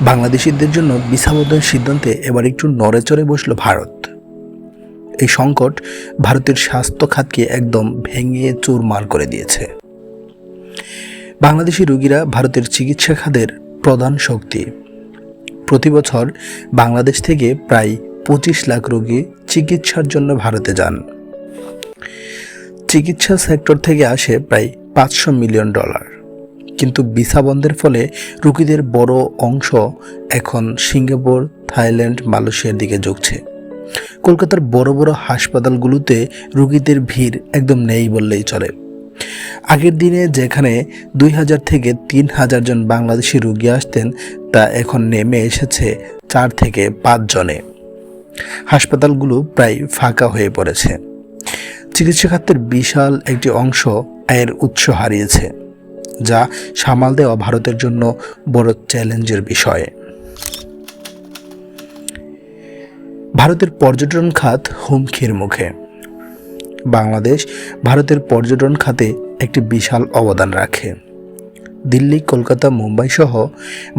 বাংলাদেশিদের জন্য বদলের সিদ্ধান্তে এবার একটু নড়েচড়ে বসল ভারত। এই সংকট ভারতের স্বাস্থ্য খাতকে একদম ভেঙে চুরমার করে দিয়েছে। বাংলাদেশি রোগীরা ভারতের চিকিৎসা খাতের প্রধান শক্তি। প্রতি বছর বাংলাদেশ থেকে প্রায় পঁচিশ লাখ রোগী চিকিৎসার জন্য ভারতে যান। চিকিৎসা সেক্টর থেকে আসে প্রায় পাঁচশো মিলিয়ন ডলার। কিন্তু ভিসা বন্ধের ফলে রুগীদের বড় অংশ এখন সিঙ্গাপুর, থাইল্যান্ড, মালয়েশিয়ার দিকে ঝুঁকছে। কলকাতার বড় বড় হাসপাতালগুলোতে রুগীদের ভিড় একদম নেই বললেই চলে। আগের দিনে যেখানে দুই হাজার থেকে তিন হাজার জন বাংলাদেশি রুগী আসতেন, তা এখন নেমে এসেছে চার থেকে পাঁচ জনে। হাসপাতালগুলো প্রায় ফাঁকা হয়ে পড়েছে। চিকিৎসা খাতের বিশাল একটি অংশ আয়ের উৎস হারিয়েছে। যা সামাল দেওয়া ভারতের জন্য বড় চ্যালেঞ্জের বিষয়। ভারতের পর্যটন খাত হুমকির মুখে। বাংলাদেশ ভারতের পর্যটন খাতে একটি বিশাল অবদান রাখে। দিল্লি, কলকাতা, মুম্বাই সহ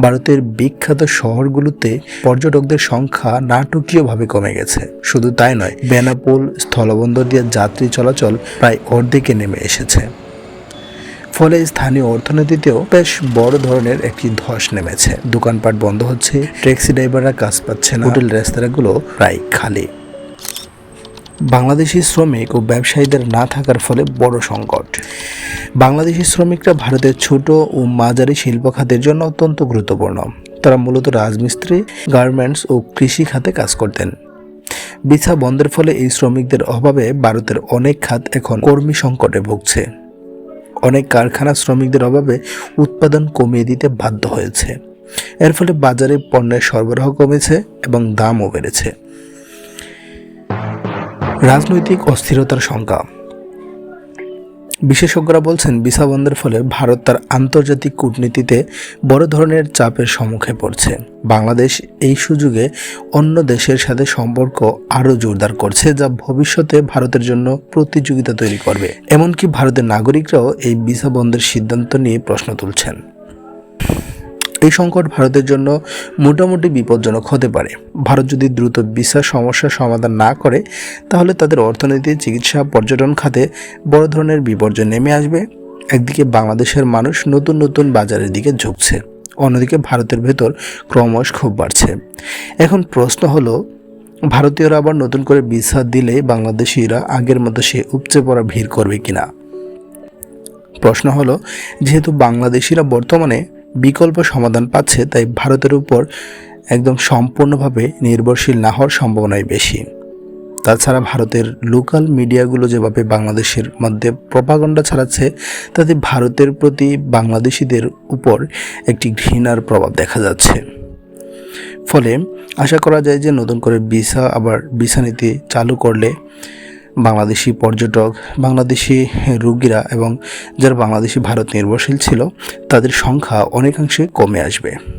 ভারতের বিখ্যাত শহরগুলোতে পর্যটকদের সংখ্যা নাটকীয়ভাবে কমে গেছে। শুধু তাই নয়, বেনাপোল, স্থলবন্দর দিয়ে যাত্রী চলাচল প্রায় অর্ধেকে নেমে এসেছে। ফলে স্থানীয় অর্থনীতিতেও বেশ বড় ধরনের একটি ধস নেমেছে। দোকানপাট বন্ধ হচ্ছে, ট্যাক্সি ড্রাইভাররা কাজ পাচ্ছে না, হোটেল রেস্তোরাঁগুলো প্রায় খালি। বাংলাদেশি শ্রমিক ও ব্যবসায়ীদের না থাকার ফলে বড় সংকট। বাংলাদেশি শ্রমিকরা ভারতের ছোট ও মাঝারি শিল্প খাতের জন্য অত্যন্ত গুরুত্বপূর্ণ। তারা মূলত রাজমিস্ত্রি, গার্মেন্টস ও কৃষি খাতে কাজ করতেন। বিছা বন্ধের ফলে এই শ্রমিকদের অভাবে ভারতের অনেক খাত এখন কর্মী সংকটে ভুগছে। অনেক কারখানা শ্রমিকদের অভাবে উৎপাদন কমিয়ে দিতে বাধ্য হয়েছে। এর ফলে বাজারে পণ্যের সরবরাহ কমেছে এবং দামও বেড়েছে। রাজনৈতিক অস্থিরতার সংখ্যা বিশেষজ্ঞরা বলছেন, ভিসা বন্ধের ফলে ভারত তার আন্তর্জাতিক কূটনীতিতে বড় ধরনের চাপের সম্মুখে পড়ছে। বাংলাদেশ এই সুযোগে অন্য দেশের সাথে সম্পর্ক আরও জোরদার করছে, যা ভবিষ্যতে ভারতের জন্য প্রতিযোগিতা তৈরি করবে। এমনকি ভারতের নাগরিকরাও এই ভিসা বন্ধের সিদ্ধান্ত নিয়ে প্রশ্ন তুলছেন। এই সংকট ভারতের জন্য মোটামুটি বিপজ্জনক হতে পারে। ভারত যদি দ্রুত ভিসা সমস্যার সমাধান না করে, তাহলে তাদের অর্থনীতি, চিকিৎসা, পর্যটন খাতে বড় ধরনের বিপর্যয় নেমে আসবে। একদিকে বাংলাদেশের মানুষ নতুন নতুন বাজারের দিকে ঝুঁকছে, অন্যদিকে ভারতের ভেতর ক্রমশ ক্ষোভ বাড়ছে। এখন প্রশ্ন হলো, ভারতীয়রা আবার নতুন করে ভিসা দিলে বাংলাদেশিরা আগের মতো সে উপচে পড়া ভিড় করবে কিনা? প্রশ্ন হলো, যেহেতু বাংলাদেশিরা বর্তমানে বিকল্প সমাধান পাচ্ছে, তাই ভারতের উপর একদম সম্পূর্ণভাবে নির্ভরশীল না হওয়ার সম্ভাবনাই বেশি। তাছাড়া ভারতের লোকাল মিডিয়াগুলো যেভাবে বাংলাদেশের মধ্যে প্রপাগণ্ডা ছড়াচ্ছে, তাতে ভারতের প্রতি বাংলাদেশিদের উপর একটি ঘৃণার প্রভাব দেখা যাচ্ছে। ফলে আশা করা যায় যে নতুন করে ভিসা আবার ভিসা নীতি চালু করলে বাংলাদেশি পর্যটক, বাংলাদেশি রুগীরা এবং যারা বাংলাদেশি ভারত নির্ভরশীল ছিল, তাদের সংখ্যা অনেকাংশে কমে আসবে।